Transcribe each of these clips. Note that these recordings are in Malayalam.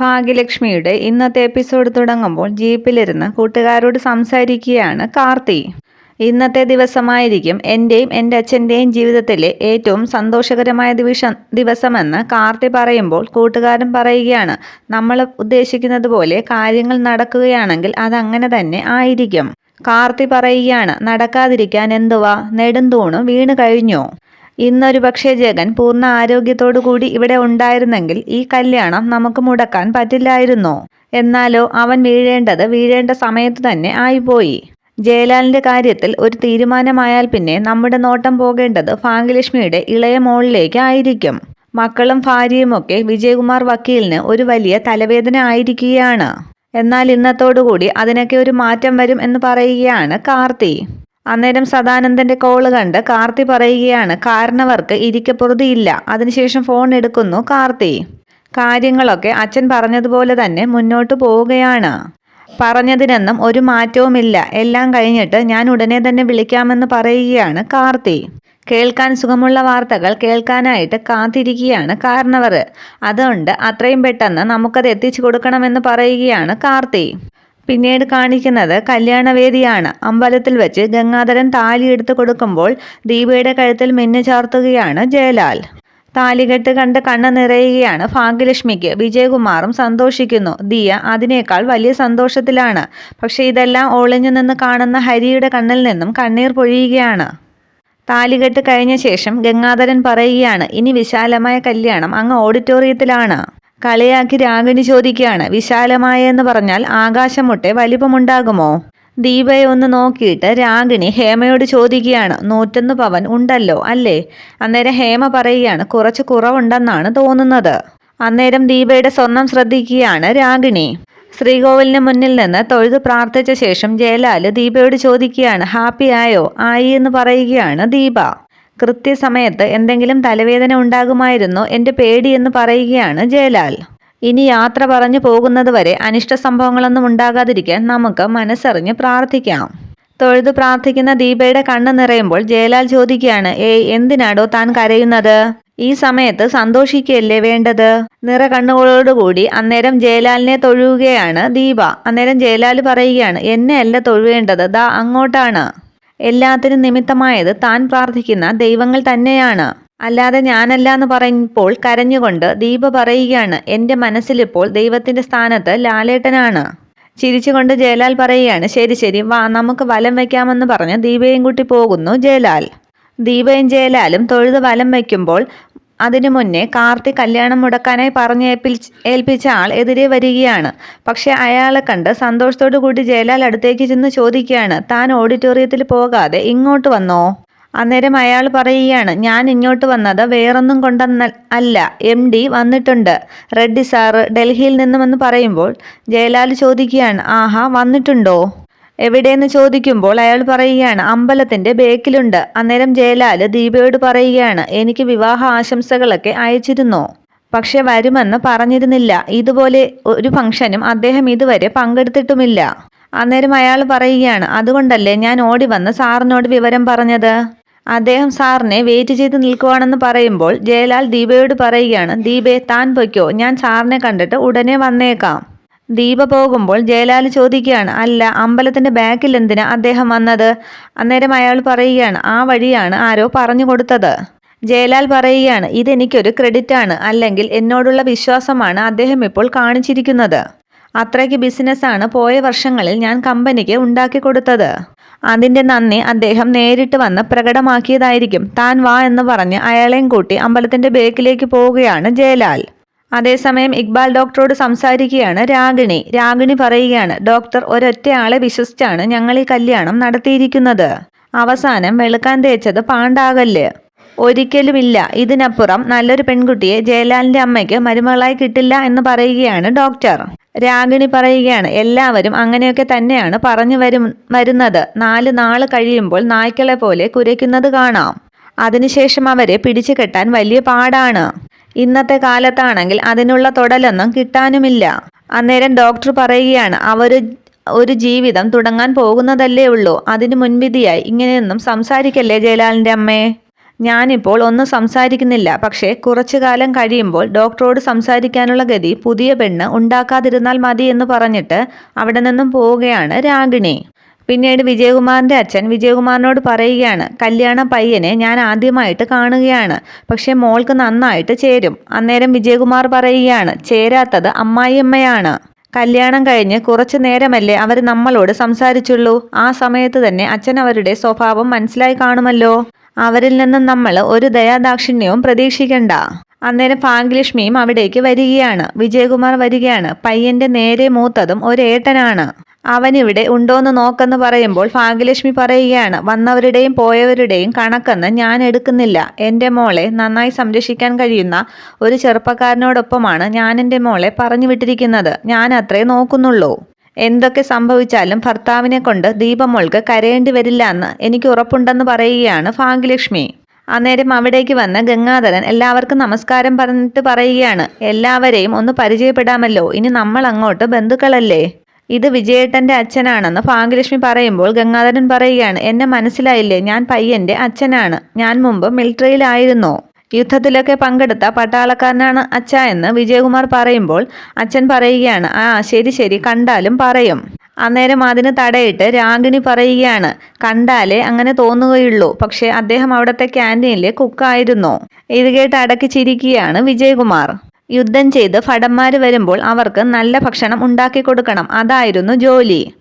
ഭാഗ്യലക്ഷ്മിയുടെ ഇന്നത്തെ എപ്പിസോഡ് തുടങ്ങുമ്പോൾ ജീപ്പിലിരുന്ന് കൂട്ടുകാരോട് സംസാരിക്കുകയാണ് കാർത്തി. ഇന്നത്തെ ദിവസമായിരിക്കും എന്റെയും എന്റെ അച്ഛന്റെയും ജീവിതത്തിലെ ഏറ്റവും സന്തോഷകരമായ ദിവസം ദിവസമെന്ന് കാർത്തി പറയുമ്പോൾ കൂട്ടുകാരൻ പറയുകയാണ്. നമ്മൾ ഉദ്ദേശിക്കുന്നത് പോലെ കാര്യങ്ങൾ നടക്കുകയാണെങ്കിൽ അതങ്ങനെ തന്നെ ആയിരിക്കും. കാർത്തി പറയുകയാണ് നടക്കാതിരിക്കാൻ എന്തുവാ? നെടുന്തൂണ് വീണ് കഴിഞ്ഞോ? ഇന്നൊരു പക്ഷേ ജഗൻ പൂർണ ആരോഗ്യത്തോടു കൂടി ഇവിടെ ഉണ്ടായിരുന്നെങ്കിൽ ഈ കല്യാണം നമുക്ക് മുടക്കാൻ പറ്റില്ലായിരുന്നോ? എന്നാലോ അവൻ വീഴേണ്ടത് വീഴേണ്ട സമയത്ത് തന്നെ ആയിപ്പോയി. ജയലാലിന്റെ കാര്യത്തിൽ ഒരു തീരുമാനമായാൽ പിന്നെ നമ്മുടെ നോട്ടം പോകേണ്ടത് ഭാഗ്യലക്ഷ്മിയുടെ ഇളയ മോളിലേക്ക് ആയിരിക്കും. മക്കളും ഭാര്യയുമൊക്കെ വിജയകുമാർ വക്കീലിന് ഒരു വലിയ തലവേദന ആയിരിക്കുകയാണ്. എന്നാൽ ഇന്നത്തോടുകൂടി അതിനൊക്കെ ഒരു മാറ്റം വരും എന്ന് പറയുകയാണ് കാർത്തി. അന്നേരം സദാനന്ദന്റെ കോൾ കണ്ട് കാർത്തി പറയുകയാണ് കാരണവർക്ക് ഇരിക്കപ്പുറതിയില്ല അതിനുശേഷം ഫോൺ എടുക്കുന്നു കാർത്തി. കാര്യങ്ങളൊക്കെ അച്ഛൻ പറഞ്ഞതുപോലെ തന്നെ മുന്നോട്ട് പോവുകയാണ്. പറഞ്ഞതിനൊന്നും ഒരു മാറ്റവുമില്ല. എല്ലാം കഴിഞ്ഞിട്ട് ഞാൻ ഉടനെ തന്നെ വിളിക്കാമെന്ന് പറയുകയാണ് കാർത്തി. കേൾക്കാൻ സുഖമുള്ള വാർത്തകൾ കേൾക്കാനായിട്ട് കാത്തിരിക്കുകയാണ് കാരണവർ. അതുകൊണ്ട് അത്രയും പെട്ടെന്ന് നമുക്കത് എത്തിച്ചു കൊടുക്കണമെന്ന് പറയുകയാണ് കാർത്തി. പിന്നീട് കാണിക്കുന്നത് കല്യാണവേദിയാണ്. അമ്പലത്തിൽ വെച്ച് ഗംഗാധരൻ എടുത്തു കൊടുക്കുമ്പോൾ ദീപയുടെ കഴുത്തിൽ മിന്നു ചാർത്തുകയാണ് ജയലാൽ. താലികെട്ട് കണ്ട് കണ്ണ് നിറയുകയാണ് ഭാഗ്യലക്ഷ്മിക്ക്. വിജയകുമാറും സന്തോഷിക്കുന്നു. ദിയ അതിനേക്കാൾ വലിയ സന്തോഷത്തിലാണ്. പക്ഷേ ഇതെല്ലാം ഒളിഞ്ഞു നിന്ന് കാണുന്ന ഹരിയുടെ കണ്ണിൽ നിന്നും കണ്ണീർ പൊഴിയുകയാണ്. താലികെട്ട് കഴിഞ്ഞ ശേഷം ഗംഗാധരൻ പറയുകയാണ് ഇനി വിശാലമായ കല്യാണം അങ്ങ് ഓഡിറ്റോറിയത്തിലാണ്. കളിയാക്കി രാഗിണി ചോദിക്കുകയാണ്. വിശാലമായ എന്ന് പറഞ്ഞാൽ ആകാശമുട്ടെ വലിപ്പമുണ്ടാകുമോ? ദീപയെ ഒന്ന് നോക്കിയിട്ട് രാഗിണി ഹേമയോട് ചോദിക്കുകയാണ്. നൂറ്റൊന്ന് പവൻ ഉണ്ടല്ലോ അല്ലേ അന്നേരം ഹേമ പറയുകയാണ്. കുറച്ച് കുറവുണ്ടെന്നാണ് തോന്നുന്നത് അന്നേരം ദീപയുടെ സ്വർണം ശ്രദ്ധിക്കുകയാണ് രാഗിണി. ശ്രീകോവിലിന് മുന്നിൽ നിന്ന് തൊഴുത് പ്രാർത്ഥിച്ച ശേഷം ജയലാൽ ദീപയോട് ചോദിക്കുകയാണ്. ഹാപ്പി ആയോ? ആയി എന്ന് പറയുകയാണ് ദീപ. കൃത്യസമയത്ത് എന്തെങ്കിലും തലവേദന ഉണ്ടാകുമായിരുന്നോ എന്റെ പേടിയെന്ന് പറയുകയാണ് ജയലാൽ. ഇനി യാത്ര പറഞ്ഞു പോകുന്നതുവരെ അനിഷ്ട സംഭവങ്ങളൊന്നും ഉണ്ടാകാതിരിക്കാൻ നമുക്ക് മനസ്സറിഞ്ഞ് പ്രാർത്ഥിക്കാം. തൊഴുതു പ്രാർത്ഥിക്കുന്ന ദീപയുടെ കണ്ണ് നിറയുമ്പോൾ ജയലാൽ ചോദിക്കുകയാണ് ഏയ് എന്തിനാടോ താൻ കരയുന്നത്? ഈ സമയത്ത് സന്തോഷിക്കുകയല്ലേ വേണ്ടത്? നിറ കണ്ണുകളോടുകൂടി അന്നേരം ജയലാലിനെ തൊഴുകയാണ് ദീപ. അന്നേരം ജയലാൽ പറയുകയാണ് എന്നെ അല്ല തൊഴുവേണ്ടത്. ദാ അങ്ങോട്ടാണ്. എല്ലാത്തിനും നിമിത്തമായത് താൻ പ്രാർത്ഥിക്കുന്ന ദൈവങ്ങൾ തന്നെയാണ്. അല്ലാതെ ഞാനല്ല എന്ന് പറയുമ്പോൾ കരഞ്ഞുകൊണ്ട് ദീപ പറയുകയാണ് എന്റെ മനസ്സിലിപ്പോൾ ദൈവത്തിന്റെ സ്ഥാനത്ത് ലാലേട്ടനാണ്. ചിരിച്ചുകൊണ്ട് ജയലാൽ പറയുകയാണ് ശരി ശരി വാ നമുക്ക് വലം വയ്ക്കാമെന്ന് പറഞ്ഞ് ദീപയും കൂട്ടി പോകുന്നു ജയലാൽ. ദീപയും ജയലാലും തൊഴുത് വലം വയ്ക്കുമ്പോൾ അതിനു മുന്നേ കാർത്തി കല്യാണം മുടക്കാനായി പറഞ്ഞ് ഏൽപ്പിച്ച് ആൾ എതിരെ വരികയാണ്. പക്ഷെ അയാളെ കണ്ട് സന്തോഷത്തോടു കൂടി ജയലാൽ അടുത്തേക്ക് ചെന്ന് ചോദിക്കുകയാണ് താൻ ഓഡിറ്റോറിയത്തിൽ പോകാതെ ഇങ്ങോട്ട് വന്നോ? അന്നേരം അയാൾ പറയുകയാണ് ഞാൻ ഇങ്ങോട്ട് വന്നത് വേറൊന്നും കൊണ്ടെന്ന അല്ല. എം ഡി വന്നിട്ടുണ്ട്. റെഡ്ഡി സാറ് ഡൽഹിയിൽ നിന്നുമെന്ന് പറയുമ്പോൾ ജയലാൽ ചോദിക്കുകയാണ് ആഹാ വന്നിട്ടുണ്ടോ? എവിടെയെന്ന് ചോദിക്കുമ്പോൾ അയാൾ പറയുകയാണ് അമ്പലത്തിന്റെ ബേക്കിലുണ്ട്. അന്നേരം ജയലാൽ ദീപയോട് പറയുകയാണ് എനിക്ക് വിവാഹ ആശംസകളൊക്കെ അയച്ചിരുന്നോ? പക്ഷെ വരുമെന്ന് പറഞ്ഞിരുന്നില്ല. ഇതുപോലെ ഒരു ഫംഗ്ഷനും അദ്ദേഹം ഇതുവരെ പങ്കെടുത്തിട്ടുമില്ല. അന്നേരം അയാൾ പറയുകയാണ് അതുകൊണ്ടല്ലേ ഞാൻ ഓടി വന്ന് സാറിനോട് വിവരം പറഞ്ഞത്? അദ്ദേഹം സാറിനെ വെയിറ്റ് ചെയ്ത് നിൽക്കുവാണെന്ന് പറയുമ്പോൾ ജയലാൽ ദീപയോട് പറയുകയാണ് ദീപെ താൻ പൊയ്ക്കോ. ഞാൻ സാറിനെ കണ്ടിട്ട് ഉടനെ വന്നേക്കാം. ദീപ പോകുമ്പോൾ ജയലാൽ ചോദിക്കുകയാണ് അല്ല അമ്പലത്തിന്റെ ബാക്കിൽ എന്തിനാ അദ്ദേഹം വന്നത്? അന്നേരം അയാൾ പറയുകയാണ് ആ വഴിയാണ് ആരോ പറഞ്ഞു കൊടുത്തത്. ജയലാൽ പറയുകയാണ് ഇതെനിക്കൊരു ക്രെഡിറ്റ് ആണ് അല്ലെങ്കിൽ എന്നോടുള്ള വിശ്വാസമാണ് അദ്ദേഹം ഇപ്പോൾ കാണിച്ചിരിക്കുന്നത്. അത്രയ്ക്ക് ബിസിനസ്സാണ് പോയ വർഷങ്ങളിൽ ഞാൻ കമ്പനിക്ക് ഉണ്ടാക്കി കൊടുത്തത്. അതിന്റെ നന്ദി അദ്ദേഹം നേരിട്ട് വന്ന് പ്രകടമാക്കിയതായിരിക്കും. താൻ വാ എന്ന് പറഞ്ഞ് അയാളെയും കൂട്ടി അമ്പലത്തിന്റെ ബേക്കിലേക്ക് പോവുകയാണ് ജയലാൽ. അതേസമയം ഇക്ബാൽ ഡോക്ടറോട് സംസാരിക്കുകയാണ് രാഗിണി. രാഗിണി പറയുകയാണ് ഡോക്ടർ ഒരൊറ്റയാളെ വിശ്വസിച്ചാണ് ഞങ്ങൾ ഈ കല്യാണം നടത്തിയിരിക്കുന്നത്. അവസാനം വെളുക്കാൻ തേച്ചത് പാണ്ടാകല്ല്. ഒരിക്കലുമില്ല ഇതിനപ്പുറം നല്ലൊരു പെൺകുട്ടിയെ ജയലാലിന്റെ അമ്മയ്ക്ക് മരുമകളായി കിട്ടില്ല എന്ന് പറയുകയാണ് ഡോക്ടർ. രാഗിണി പറയുകയാണ് എല്ലാവരും അങ്ങനെയൊക്കെ തന്നെയാണ് പറഞ്ഞു വരും വരുന്നത്. നാല് നാൾ കഴിയുമ്പോൾ നായ്ക്കളെ പോലെ കുരയ്ക്കുന്നത് കാണാം. അതിനുശേഷം അവരെ പിടിച്ചു കെട്ടാൻ വലിയ പാടാണ്. ഇന്നത്തെ കാലത്താണെങ്കിൽ അതിനുള്ള തൊടലൊന്നും കിട്ടാനുമില്ല. അന്നേരം ഡോക്ടർ പറയുകയാണ് അവർ ഒരു ജീവിതം തുടങ്ങാൻ പോകുന്നതല്ലേ ഉള്ളൂ. അതിനു മുൻവിധിയായി ഇങ്ങനെയൊന്നും സംസാരിക്കല്ലേ ജയലാലിന്റെ അമ്മേ? ഞാനിപ്പോൾ ഒന്നും സംസാരിക്കുന്നില്ല. പക്ഷേ കുറച്ചു കാലം കഴിയുമ്പോൾ ഡോക്ടറോട് സംസാരിക്കാനുള്ള ഗതി പുതിയ പെണ്ണ് ഉണ്ടാക്കാതിരുന്നാൽ മതി എന്ന് പറഞ്ഞിട്ട് അവിടെ നിന്നും പോവുകയാണ് രാഗിണി. പിന്നീട് വിജയകുമാറിന്റെ അച്ഛൻ വിജയകുമാറിനോട് പറയുകയാണ് കല്യാണ പയ്യനെ ഞാൻ ആദ്യമായിട്ട് കാണുകയാണ്. പക്ഷേ മോൾക്ക് നന്നായിട്ട് ചേരും. അന്നേരം വിജയകുമാർ പറയുകയാണ് ചേരാത്തത് അമ്മായിയമ്മയാണ്. കല്യാണം കഴിഞ്ഞ് കുറച്ചു നേരമല്ലേ അവർ നമ്മളോട് സംസാരിച്ചുള്ളൂ? ആ സമയത്ത് തന്നെ അച്ഛൻ അവരുടെ സ്വഭാവം മനസ്സിലായി കാണുമല്ലോ. അവരിൽ നിന്നും നമ്മൾ ഒരു ദയാദാക്ഷിണ്യവും പ്രതീക്ഷിക്കണ്ട. അന്നേരം ഭാഗ്യലക്ഷ്മിയും അവിടേക്ക് വരികയാണ്. വിജയകുമാർ വരികയാണ് പയ്യന്റെ നേരെ മൂത്തതും ഒരേട്ടനാണ്. അവനിവിടെ ഉണ്ടോന്ന് നോക്കെന്ന് പറയുമ്പോൾ ഭാഗ്യലക്ഷ്മി പറയുകയാണ് വന്നവരുടെയും പോയവരുടെയും കണക്കെന്ന് ഞാൻ എടുക്കുന്നില്ല. എന്റെ മോളെ നന്നായി സംരക്ഷിക്കാൻ കഴിയുന്ന ഒരു ചെറുപ്പക്കാരനോടൊപ്പമാണ് ഞാൻ എന്റെ മോളെ പറഞ്ഞു വിട്ടിരിക്കുന്നത്. ഞാൻ അത്രേ നോക്കുന്നുള്ളൂ. എന്തൊക്കെ സംഭവിച്ചാലും ഭർത്താവിനെ കൊണ്ട് ദീപമോൾക്ക് കരയേണ്ടി വരില്ല എന്ന് എനിക്ക് ഉറപ്പുണ്ടെന്ന് പറയുകയാണ് ഭാഗ്യലക്ഷ്മി. അന്നേരം അവിടേക്ക് വന്ന ഗംഗാധരൻ എല്ലാവർക്കും നമസ്കാരം പറഞ്ഞിട്ട് പറയുകയാണ് എല്ലാവരെയും ഒന്ന് പരിചയപ്പെടാമല്ലോ. ഇനി നമ്മൾ അങ്ങോട്ട് ബന്ധുക്കളല്ലേ? ഇത് വിജയേട്ടന്റെ അച്ഛനാണെന്ന് ഭാഗ്യലക്ഷ്മി പറയുമ്പോൾ ഗംഗാധരൻ പറയുകയാണ് എന്നെ മനസ്സിലായില്ലേ ഞാൻ പയ്യന്റെ അച്ഛനാണ്. ഞാൻ മുമ്പ് മിലിറ്ററിയിലായിരുന്നോ? യുദ്ധത്തിലൊക്കെ പങ്കെടുത്ത പട്ടാളക്കാരനാണ് അച്ഛ എന്ന് വിജയകുമാർ പറയുമ്പോൾ അച്ഛൻ പറയുകയാണ് ആ ശരി ശരി കണ്ടാലും പറയും. അന്നേരം അതിന് തടയിട്ട് രാഗിണി പറയുകയാണ് കണ്ടാലേ അങ്ങനെ തോന്നുകയുള്ളൂ പക്ഷേ അദ്ദേഹം അവിടുത്തെ ക്യാന്റീനിലെ കുക്കായിരുന്നു ഇത് കേട്ട് അടക്കി ചിരിക്കുകയാണ് വിജയകുമാർ. യുദ്ധം ചെയ്ത് ഭടന്മാർ വരുമ്പോൾ അവർക്ക് നല്ല ഭക്ഷണം ഉണ്ടാക്കി കൊടുക്കണം. അതായിരുന്നു ജോലി.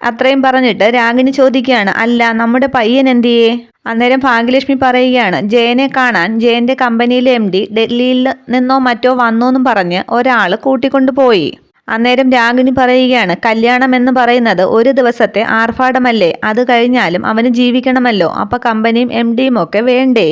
അത്രയും പറഞ്ഞിട്ട് രാഗിണി ചോദിക്കുകയാണ് അല്ല നമ്മുടെ പയ്യൻ എന്തിയേ? അന്നേരം ഭാഗ്യലക്ഷ്മി പറയുകയാണ് ജയനെ കാണാൻ ജയന്റെ കമ്പനിയിലെ എം ഡി ഡൽഹിയിൽ നിന്നോ മറ്റോ വന്നോന്നും പറഞ്ഞ് ഒരാൾ കൂട്ടിക്കൊണ്ടുപോയി അന്നേരം രാഗിണി പറയുകയാണ് കല്യാണം എന്ന് പറയുന്നത് ഒരു ദിവസത്തെ ആർഭാടമല്ലേ? അത് കഴിഞ്ഞാലും അവന് ജീവിക്കണമല്ലോ. അപ്പൊ കമ്പനിയും എം ഡിയും ഒക്കെ വേണ്ടേ?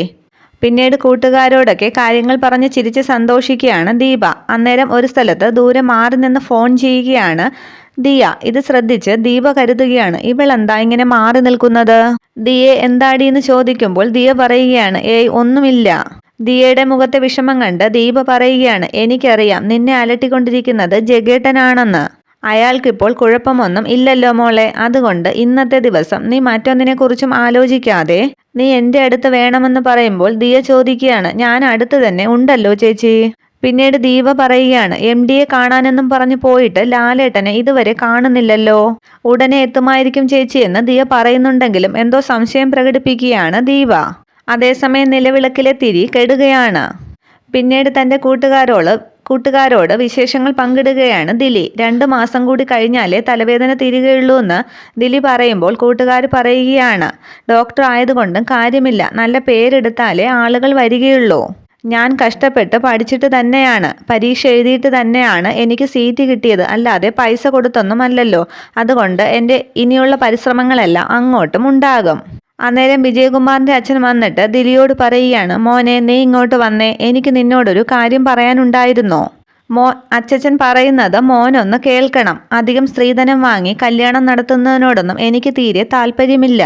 പിന്നീട് കൂട്ടുകാരോടൊക്കെ കാര്യങ്ങൾ പറഞ്ഞ് ചിരിച്ച് സന്തോഷിക്കുകയാണ് ദീപ. അന്നേരം ഒരു സ്ഥലത്ത് ദൂരെ മാറി നിന്ന് ഫോൺ ചെയ്യുകയാണ് ദിയ. ഇത് ശ്രദ്ധിച്ച് ദീപ കരുതുകയാണ് ഇവളെന്താ ഇങ്ങനെ മാറി നിൽക്കുന്നത്? ദിയെ എന്താടി എന്ന് ചോദിക്കുമ്പോൾ ദിയ പറയുകയാണ് ഏയ് ഒന്നുമില്ല. ദിയയുടെ മുഖത്തെ വിഷമം കണ്ട് ദീപ പറയുകയാണ് എനിക്കറിയാം നിന്നെ അലട്ടിക്കൊണ്ടിരിക്കുന്നത് ജഗേട്ടനാണെന്ന്. അയാൾക്കിപ്പോൾ കുഴപ്പമൊന്നും ഇല്ലല്ലോ മോളെ. അതുകൊണ്ട് ഇന്നത്തെ ദിവസം നീ മറ്റൊന്നിനെക്കുറിച്ചും ആലോചിക്കാതെ നീ എന്റെ അടുത്ത് വേണമെന്ന് പറയുമ്പോൾ ദിയ ചോദിക്കുകയാണ്. ഞാൻ അടുത്ത് തന്നെ ഉണ്ടല്ലോ ചേച്ചി. പിന്നീട് ദീപ പറയുകയാണ് എം ഡിയെ കാണാനെന്നും പറഞ്ഞു പോയിട്ട് ലാലേട്ടനെ ഇതുവരെ കാണുന്നില്ലല്ലോ. ഉടനെ എത്തുമായിരിക്കും ചേച്ചിയെന്ന് ദിയ പറയുന്നുണ്ടെങ്കിലും എന്തോ സംശയം പ്രകടിപ്പിക്കുകയാണ് ദീപ. അതേസമയം നിലവിളക്കിലെ തിരി കെടുകയാണ്. പിന്നീട് തന്റെ കൂട്ടുകാരോട് കൂട്ടുകാരോട് വിശേഷങ്ങൾ പങ്കിടുകയാണ് ദിലി. രണ്ട് മാസം കൂടി കഴിഞ്ഞാലേ തലവേദന തീരുകയുള്ളൂ എന്ന് ദിലി പറയുമ്പോൾ കൂട്ടുകാർ പറയുകയാണ്. ഡോക്ടർ ആയതുകൊണ്ടും കാര്യമില്ല. നല്ല പേരെടുത്താലേ ആളുകൾ വരികയുള്ളൂ. ഞാൻ കഷ്ടപ്പെട്ട് പഠിച്ചിട്ട് തന്നെയാണ്. പരീക്ഷ എഴുതിയിട്ട് തന്നെയാണ് എനിക്ക് സീറ്റ് കിട്ടിയത്. അല്ലാതെ പൈസ കൊടുത്തൊന്നുമല്ലല്ലോ. അതുകൊണ്ട് എന്റെ ഇനിയുള്ള പരിശ്രമങ്ങളെല്ലാം അങ്ങോട്ടും ഉണ്ടാകും. അന്നേരം വിജയകുമാറിന്റെ അച്ഛൻ വന്നിട്ട് ദിലിയോട് പറയുകയാണ് മോനെ നീ ഇങ്ങോട്ട് വന്നേ എനിക്ക് നിന്നോടൊരു കാര്യം പറയാനുണ്ടായിരുന്നോ? മോ അച്ഛൻ പറയുന്നത് മോനൊന്ന് കേൾക്കണം. അധികം സ്ത്രീധനം വാങ്ങി കല്യാണം നടത്തുന്നതിനോടൊന്നും എനിക്ക് തീരെ താല്പര്യമില്ല.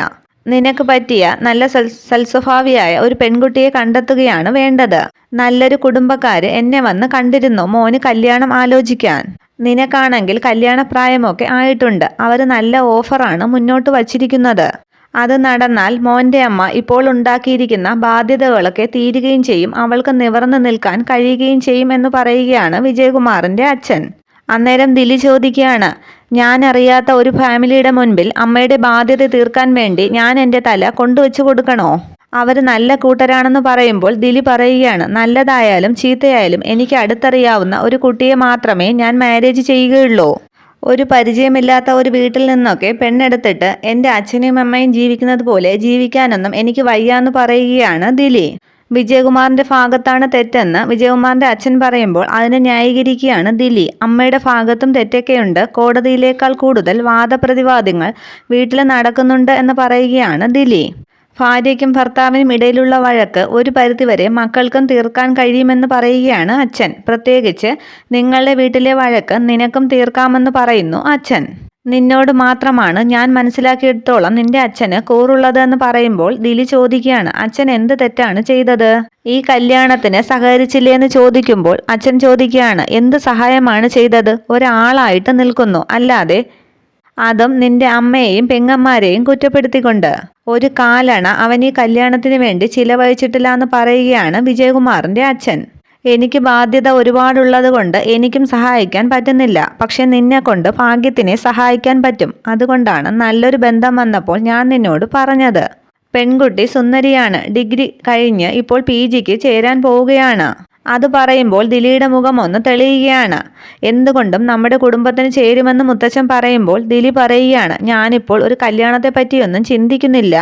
നിനക്ക് പറ്റിയ നല്ല സൽ സൽസ്വഭാവിയായ ഒരു പെൺകുട്ടിയെ കണ്ടെത്തുകയാണ് വേണ്ടത്. നല്ലൊരു കുടുംബക്കാര് എന്നെ വന്ന് കണ്ടിരുന്നു മോന് കല്യാണം ആലോചിക്കാൻ. നിനക്കാണെങ്കിൽ കല്യാണപ്രായമൊക്കെ ആയിട്ടുണ്ട്. അവർ നല്ല ഓഫറാണ് മുന്നോട്ട് വച്ചിരിക്കുന്നത്. അത് നടന്നാൽ മോന്റെ അമ്മ ഇപ്പോൾ ഉണ്ടാക്കിയിരിക്കുന്ന ബാധ്യതകളൊക്കെ തീരുകയും ചെയ്യും. അവൾക്ക് നിവർന്നു നിൽക്കാൻ കഴിയുകയും ചെയ്യും എന്ന് പറയുകയാണ് വിജയകുമാറിന്റെ അച്ഛൻ. അന്നേരം ദിലി ചോദിക്കുകയാണ് ഞാൻ അറിയാത്ത ഒരു ഫാമിലിയുടെ മുൻപിൽ അമ്മയുടെ ബാധ്യത തീർക്കാൻ വേണ്ടി ഞാൻ എന്റെ തല കൊണ്ടുവച്ചു കൊടുക്കണോ? അവർ നല്ല കൂട്ടരാണെന്ന് പറയുമ്പോൾ ദിലി പറയുകയാണ് നല്ലതായാലും ചീത്തയായാലും എനിക്ക് അടുത്തറിയാവുന്ന ഒരു കുട്ടിയെ മാത്രമേ ഞാൻ മാരേജ് ചെയ്യുകയുള്ളൂ. ഒരു പരിചയമില്ലാത്ത ഒരു വീട്ടിൽ നിന്നൊക്കെ പെണ്ണെടുത്തിട്ട് എന്റെ അച്ഛനെയും അമ്മയും ജീവിക്കുന്നത് പോലെ ജീവിക്കാനൊന്നും എനിക്ക് വയ്യാന്ന് പറയുകയാണ് ദിലി. വിജയകുമാറിന്റെ ഭാഗത്താണ് തെറ്റെന്ന് വിജയകുമാറിന്റെ അച്ഛൻ പറയുമ്പോൾ അതിനെ ന്യായീകരിക്കുകയാണ് ദിലി. അമ്മയുടെ ഭാഗത്തും തെറ്റൊക്കെയുണ്ട്. കോടതിയിലേക്കാൾ കൂടുതൽ വാദപ്രതിവാദങ്ങൾ വീട്ടിൽ നടക്കുന്നുണ്ട് എന്ന് പറയുകയാണ് ദിലി. ഭാര്യയ്ക്കും ഭർത്താവിനും ഇടയിലുള്ള വഴക്ക് ഒരു പരിധിവരെ മക്കൾക്കും തീർക്കാൻ കഴിയുമെന്ന് പറയുകയാണ് അച്ഛൻ. പ്രത്യേകിച്ച് നിങ്ങളുടെ വീട്ടിലെ വഴക്ക് നിനക്കും തീർക്കാമെന്ന് പറയുന്നു അച്ഛൻ. നിന്നോട് മാത്രമാണ് ഞാൻ മനസ്സിലാക്കിയെടുത്തോളം നിന്റെ അച്ഛന് കൂറുള്ളത് എന്ന് പറയുമ്പോൾ ദിലി ചോദിക്കുകയാണ് അച്ഛൻ എന്ത് തെറ്റാണ് ചെയ്തത്? ഈ കല്യാണത്തിന് സഹകരിച്ചില്ലേ എന്ന് ചോദിക്കുമ്പോൾ അച്ഛൻ ചോദിക്കുകയാണ് എന്ത് സഹായമാണ് ചെയ്തത്? ഒരാളായിട്ട് നിൽക്കുന്നു. അല്ലാതെ അതും നിന്റെ അമ്മയെയും പെങ്ങന്മാരെയും കുറ്റപ്പെടുത്തിക്കൊണ്ട്. ഒരു കാലണ അവൻ ഈ കല്യാണത്തിന് വേണ്ടി ചിലവഴിച്ചിട്ടില്ല എന്ന് പറയുകയാണ് വിജയകുമാറിന്റെ അച്ഛൻ. എനിക്ക് ബാധ്യത ഒരുപാടുള്ളത് കൊണ്ട് എനിക്കും സഹായിക്കാൻ പറ്റുന്നില്ല. പക്ഷെ നിന്നെ കൊണ്ട് ഭാഗ്യത്തിനെ സഹായിക്കാൻ പറ്റും. അതുകൊണ്ടാണ് നല്ലൊരു ബന്ധം വന്നപ്പോൾ ഞാൻ നിന്നോട് പറഞ്ഞത്. പെൺകുട്ടി സുന്ദരിയാണ്. ഡിഗ്രി കഴിഞ്ഞ് ഇപ്പോൾ പി ജിക്ക് ചേരാൻ പോവുകയാണ്. അത് പറയുമ്പോൾ ദിലിയുടെ മുഖം ഒന്ന് തെളിയുകയാണ്. എന്തുകൊണ്ടും നമ്മുടെ കുടുംബത്തിന് ചേരുമെന്ന് മുത്തച്ഛൻ പറയുമ്പോൾ ദിലി പറയുകയാണ് ഞാനിപ്പോൾ ഒരു കല്യാണത്തെ പറ്റിയൊന്നും ചിന്തിക്കുന്നില്ല.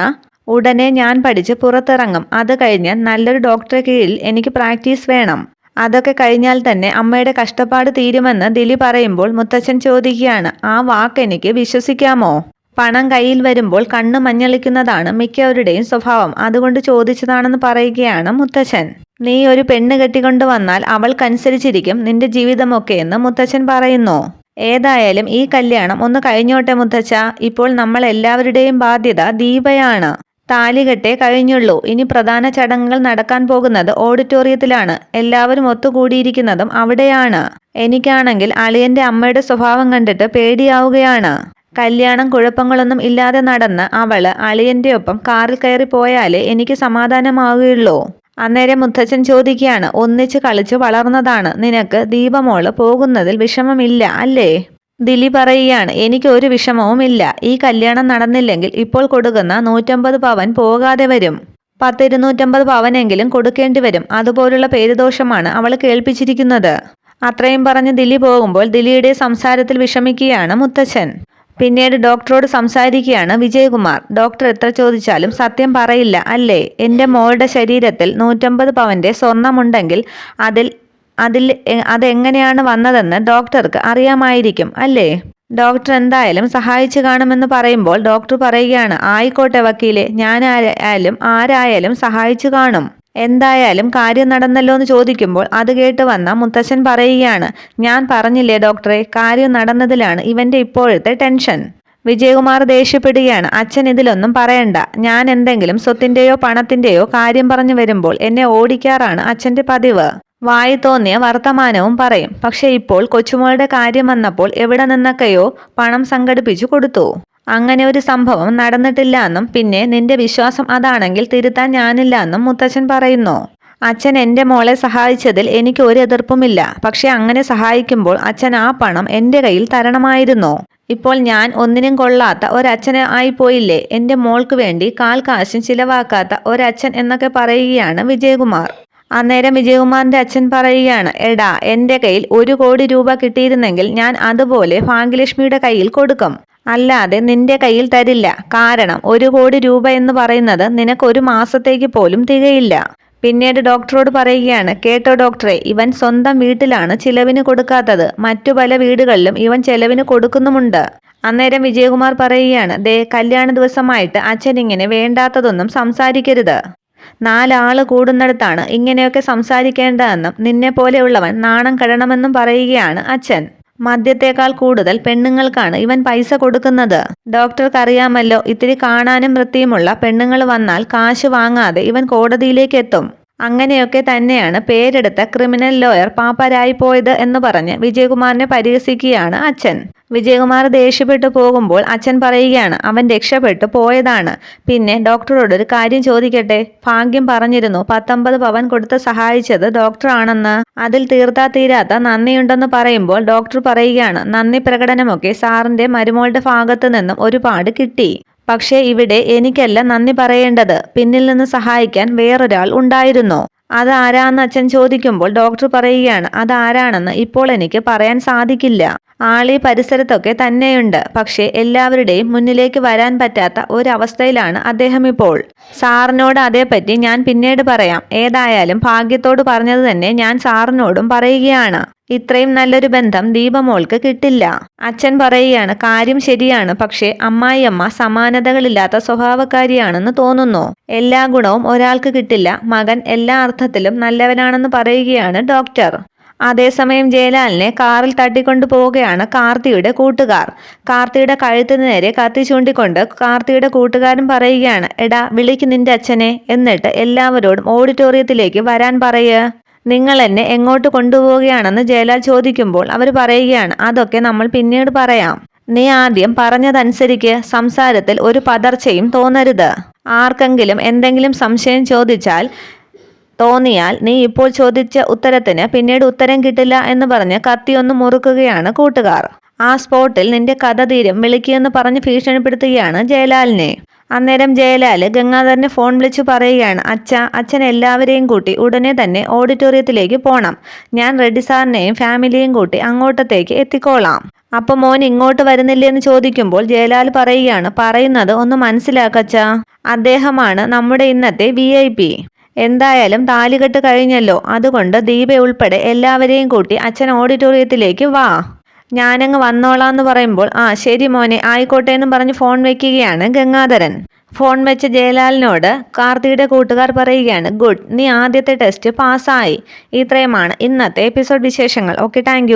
ഉടനെ ഞാൻ പഠിച്ച് പുറത്തിറങ്ങും. അത് കഴിഞ്ഞ് നല്ലൊരു ഡോക്ടറെ കീഴിൽ എനിക്ക് പ്രാക്ടീസ് വേണം. അതൊക്കെ കഴിഞ്ഞാൽ തന്നെ അമ്മയുടെ കഷ്ടപ്പാട് തീരുമെന്ന് ദിലി പറയുമ്പോൾ മുത്തച്ഛൻ ചോദിക്കുകയാണ് ആ വാക്ക് എനിക്ക് വിശ്വസിക്കാമോ? പണം കയ്യിൽ വരുമ്പോൾ കണ്ണ് മഞ്ഞളിക്കുന്നതാണ് മിക്കവരുടെയും സ്വഭാവം. അതുകൊണ്ട് ചോദിച്ചതാണെന്ന് പറയുകയാണ് മുത്തച്ഛൻ. നീ ഒരു പെണ്ണ് കെട്ടിക്കൊണ്ടു വന്നാൽ അവൾക്കനുസരിച്ചിരിക്കും നിന്റെ ജീവിതമൊക്കെ എന്ന് മുത്തച്ഛൻ പറയുന്നു. ഏതായാലും ഈ കല്യാണം ഒന്ന് കഴിഞ്ഞോട്ടെ മുത്തച്ഛ. ഇപ്പോൾ നമ്മൾ എല്ലാവരുടെയും ബാധ്യത ദീപയാണ്. താലികെട്ടേ കഴിഞ്ഞുള്ളൂ. ഇനി പ്രധാന ചടങ്ങുകൾ നടക്കാൻ പോകുന്നത് ഓഡിറ്റോറിയത്തിലാണ്. എല്ലാവരും ഒത്തുകൂടിയിരിക്കുന്നതും അവിടെയാണ്. എനിക്കാണെങ്കിൽ അളിയന്റെ അമ്മയുടെ സ്വഭാവം കണ്ടിട്ട് പേടിയാവുകയാണ്. കല്യാണം കുഴപ്പങ്ങളൊന്നും ഇല്ലാതെ നടന്ന് അവൾ അളിയന്റെ ഒപ്പം കാറിൽ കയറി പോയാലേ എനിക്ക് സമാധാനമാവുകയുള്ളൂ. അന്നേരം മുത്തച്ഛൻ ചോദിക്കുകയാണ് ഒന്നിച്ച് കളിച്ച് വളർന്നതാണ്. നിനക്ക് ദീപമോൾ പോകുന്നതിൽ വിഷമമില്ല അല്ലേ? ദിലി പറയുകയാണ് എനിക്ക് ഒരു വിഷമവും ഇല്ല ഈ കല്യാണം നടന്നില്ലെങ്കിൽ ഇപ്പോൾ കൊടുക്കുന്ന നൂറ്റമ്പത് പവൻ പോകാതെ വരും. പത്തിരുന്നൂറ്റമ്പത് പവനെങ്കിലും കൊടുക്കേണ്ടി വരും. അതുപോലുള്ള പേരുദോഷമാണ് അവൾ കേൾപ്പിച്ചിരിക്കുന്നത്. അത്രയും പറഞ്ഞ് ദിലി പോകുമ്പോൾ ദിലിയുടെ സംസാരത്തിൽ വിഷമിക്കുകയാണ് മുത്തച്ഛൻ. പിന്നീട് ഡോക്ടറോട് സംസാരിക്കുകയാണ് വിജയകുമാർ. ഡോക്ടർ എത്ര ചോദിച്ചാലും സത്യം പറയില്ല അല്ലേ? എന്റെ മോളുടെ ശരീരത്തിൽ നൂറ്റമ്പത് പവന്റെ സ്വർണമുണ്ടെങ്കിൽ അതിൽ അതിൽ അതെങ്ങനെയാണ് വന്നതെന്ന് ഡോക്ടർക്ക് അറിയാമായിരിക്കും അല്ലേ? ഡോക്ടർ എന്തായാലും സഹായിച്ചു കാണുമെന്ന് പറയുമ്പോൾ ഡോക്ടർ പറയുകയാണ് ആയിക്കോട്ടെ വക്കീലെ ഞാനായാലും ആരായാലും സഹായിച്ചു കാണും. എന്തായാലും കാര്യം നടന്നല്ലോ എന്ന് ചോദിക്കുമ്പോൾ അത് കേട്ട് വന്ന മുത്തശ്ശൻ പറയുകയാണ് ഞാൻ പറഞ്ഞില്ലേ ഡോക്ടറെ കാര്യം നടന്നതിലാണ് ഇവന്റെ ഇപ്പോഴത്തെ ടെൻഷൻ. വിജയകുമാർ ദേഷ്യപ്പെടുകയാണ് അച്ഛൻ ഇതിലൊന്നും പറയണ്ട. ഞാൻ എന്തെങ്കിലും സ്വത്തിന്റെയോ പണത്തിന്റെയോ കാര്യം പറഞ്ഞു വരുമ്പോൾ എന്നെ ഓടിക്കാറാണ് അച്ഛന്റെ പതിവ്. വായി തോന്നിയ വർത്തമാനവും പറയും പക്ഷേ ഇപ്പോൾ കൊച്ചുമോളുടെ കാര്യം വന്നപ്പോൾ എവിടെ നിന്നൊക്കെയോ പണം സംഘടിപ്പിച്ചു കൊടുത്തു. അങ്ങനെ ഒരു സംഭവം നടന്നിട്ടില്ല എന്നും പിന്നെ നിന്റെ വിശ്വാസം അതാണെങ്കിൽ തിരുത്താൻ ഞാനില്ല എന്നും മുത്തച്ഛൻ പറയുന്നു. അച്ഛൻ എന്റെ മോളെ സഹായിച്ചതിൽ എനിക്ക് ഒരു എതിർപ്പുമില്ല. പക്ഷെ അങ്ങനെ സഹായിക്കുമ്പോൾ അച്ഛൻ ആ പണം എന്റെ കയ്യിൽ തരണമായിരുന്നു. ഇപ്പോൾ ഞാൻ ഒന്നിനും കൊള്ളാത്ത ഒരച്ഛനെ ആയിപ്പോയില്ലേ? എന്റെ മോൾക്ക് വേണ്ടി കാൽ കാശും ചിലവാക്കാത്ത ഒരച്ഛൻ എന്നൊക്കെ പറയുകയാണ് വിജയകുമാർ. അന്നേരം വിജയകുമാറിന്റെ അച്ഛൻ പറയുകയാണ് എടാ എന്റെ കയ്യിൽ ഒരു കോടി രൂപ കിട്ടിയിരുന്നെങ്കിൽ ഞാൻ അതുപോലെ ഭാഗ്യലക്ഷ്മിയുടെ കയ്യിൽ കൊടുക്കും. അല്ലാതെ നിന്റെ കയ്യിൽ തരില്ല. കാരണം ഒരു കോടി രൂപ എന്ന് പറയുന്നത് നിനക്ക് ഒരു മാസത്തേക്ക് പോലും തികയില്ല. പിന്നീട് ഡോക്ടറോട് പറയുകയാണ് കേട്ടോ ഡോക്ടറെ ഇവൻ സ്വന്തം വീട്ടിലാണ് ചിലവിന് കൊടുക്കാത്തത്. മറ്റു പല വീടുകളിലും ഇവൻ ചെലവിന് കൊടുക്കുന്നുമുണ്ട്. അന്നേരം വിജയകുമാർ പറയുകയാണ് ദേ കല്യാണ ദിവസമായിട്ട് അച്ഛൻ ഇങ്ങനെ വേണ്ടാത്തതൊന്നും സംസാരിക്കരുത്. നാലാൾ കൂടുന്നിടത്താണ് ഇങ്ങനെയൊക്കെ സംസാരിക്കേണ്ടതെന്നും നിന്നെ പോലെയുള്ളവൻ നാണം കെടണമെന്നും പറയുകയാണ് അച്ഛൻ. മദ്യത്തേക്കാൾ കൂടുതൽ പെണ്ണുങ്ങൾക്കാണ് ഇവൻ പൈസ കൊടുക്കുന്നത്. ഡോക്ടർക്ക് അറിയാമല്ലോ ഇത്തിരി കാണാനും വൃത്തിയുമുള്ള പെണ്ണുങ്ങൾ വന്നാൽ കാശ് വാങ്ങാതെ ഇവൻ കോടതിയിലേക്ക് എത്തും. അങ്ങനെയൊക്കെ തന്നെയാണ് പേരെടുത്ത ക്രിമിനൽ ലോയർ പാപ്പരായി പോയത് എന്ന് പറഞ്ഞ് വിജയകുമാറിനെ പരിഹസിക്കുകയാണ് അച്ഛൻ. വിജയകുമാർ ദേഷ്യപ്പെട്ടു പോകുമ്പോൾ അച്ഛൻ പറയുകയാണ് അവൻ രക്ഷപ്പെട്ടു പോയതാണ്. പിന്നെ ഡോക്ടറോട് ഒരു കാര്യം ചോദിക്കട്ടെ? ഭാഗ്യം പറഞ്ഞിരുന്നു. പത്തൊമ്പത് പവൻ കൊടുത്ത് സഹായിച്ചത് ഡോക്ടറാണെന്ന്. അതിൽ തീർത്താ തീരാത്ത നന്ദിയുണ്ടെന്ന് പറയുമ്പോൾ ഡോക്ടർ പറയുകയാണ് നന്ദി പ്രകടനമൊക്കെ സാറിന്റെ മരുമോളുടെ ഭാഗത്തു നിന്നും ഒരുപാട് കിട്ടി. പക്ഷേ ഇവിടെ എനിക്കല്ല നന്ദി പറയേണ്ടത്. പിന്നിൽ നിന്ന് സഹായിക്കാൻ വേറൊരാൾ ഉണ്ടായിരുന്നു. അതാരാന്ന് അച്ഛൻ ചോദിക്കുമ്പോൾ ഡോക്ടർ പറയുകയാണ് അതാരാണെന്ന് ഇപ്പോൾ എനിക്ക് പറയാൻ സാധിക്കില്ല. ആളി പരിസരത്തൊക്കെ തന്നെയുണ്ട്. പക്ഷേ എല്ലാവരുടെയും മുന്നിലേക്ക് വരാൻ പറ്റാത്ത ഒരവസ്ഥയിലാണ് അദ്ദേഹം ഇപ്പോൾ. സാറിനോട് അതേപ്പറ്റി ഞാൻ പിന്നീട് പറയാം. ഏതായാലും ഭാഗ്യത്തോട് പറഞ്ഞത് തന്നെ ഞാൻ സാറിനോടും പറയുകയാണ്. ഇത്രയും നല്ലൊരു ബന്ധം ദീപമോൾക്ക് കിട്ടില്ല. അച്ഛൻ പറയുകയാണ് കാര്യം ശരിയാണ് പക്ഷേ അമ്മായിയമ്മ സമാനതകളില്ലാത്ത സ്വഭാവക്കാരിയാണെന്ന് തോന്നുന്നു. എല്ലാ ഗുണവും ഒരാൾക്ക് കിട്ടില്ല മകൻ എല്ലാ അർത്ഥത്തിലും നല്ലവനാണെന്ന് പറയുകയാണ് ഡോക്ടർ. അതേസമയം ജയലാലിനെ കാറിൽ തട്ടിക്കൊണ്ടു പോവുകയാണ് കാർത്തിയുടെ കൂട്ടുകാർ. കാർത്തിയുടെ കഴുത്തിന് നേരെ കത്തി ചൂണ്ടിക്കൊണ്ട് കാർത്തിയുടെ കൂട്ടുകാരൻ പറയുകയാണ് എടാ വിളിക്ക് നിന്റെ അച്ഛനെ എന്നിട്ട് എല്ലാവരോടും ഓഡിറ്റോറിയത്തിലേക്ക് വരാൻ പറയുക നിങ്ങൾ എന്നെ എങ്ങോട്ട് കൊണ്ടുപോവുകയാണെന്ന് ജയലാൽ ചോദിക്കുമ്പോൾ അവർ പറയുകയാണ് അതൊക്കെ നമ്മൾ പിന്നീട് പറയാം. നീ ആദ്യം പറഞ്ഞതനുസരിക്ക് സംസാരത്തിൽ ഒരു പതർച്ചയും തോന്നരുത്. ആർക്കെങ്കിലും എന്തെങ്കിലും സംശയം ചോദിച്ചാൽ തോന്നിയാൽ നീ ഇപ്പോൾ ചോദിച്ച ഉത്തരത്തിന് പിന്നീട് ഉത്തരം കിട്ടില്ല എന്ന് പറഞ്ഞ് കത്തിയൊന്ന് മുറുക്കുകയാണ് കൂട്ടുകാർ. ആ സ്പോട്ടിൽ നിന്റെ കഥ തീരും വിളിക്കുമെന്ന് പറഞ്ഞ് ഭീഷണിപ്പെടുത്തുകയാണ് ജയലാലിനെ. അന്നേരം ജയലാൽ ഗംഗാധരനെ ഫോൺ വിളിച്ചു പറയുകയാണ് അച്ഛ അച്ഛൻ എല്ലാവരെയും കൂട്ടി ഉടനെ തന്നെ ഓഡിറ്റോറിയത്തിലേക്ക് പോകണം ഞാൻ റെഡ്ഡി സാറിനെയും ഫാമിലിയും കൂട്ടി അങ്ങോട്ടത്തേക്ക് എത്തിക്കോളാം. അപ്പൊ മോൻ ഇങ്ങോട്ട് വരുന്നില്ലേ എന്ന് ചോദിക്കുമ്പോൾ ജയലാൽ പറയുകയാണ് പറയുന്നത് ഒന്ന് മനസ്സിലാക്കച്ച അദ്ദേഹമാണ് നമ്മുടെ ഇന്നത്തെ വി ഐ പി. എന്തായാലും താലികെട്ട് കഴിഞ്ഞല്ലോ. അതുകൊണ്ട് ദീപ ഉൾപ്പെടെ എല്ലാവരെയും കൂട്ടി അച്ഛൻ ഓഡിറ്റോറിയത്തിലേക്ക് വാ. ഞാനങ്ങ് വന്നോളാന്ന് പറയുമ്പോൾ ആ ശരി മോനെ ആയിക്കോട്ടെ എന്ന് പറഞ്ഞ് ഫോൺ വെക്കുകയാണ് ഗംഗാധരൻ. ഫോൺ വെച്ച ജയലാലിനോട് കാർത്തിയുടെ കൂട്ടുകാർ പറയുകയാണ് ഗുഡ് നീ ആദ്യത്തെ ടെസ്റ്റ് പാസ്സായി. ഇത്രയുമാണ് ഇന്നത്തെ എപ്പിസോഡ് വിശേഷങ്ങൾ. Okay thank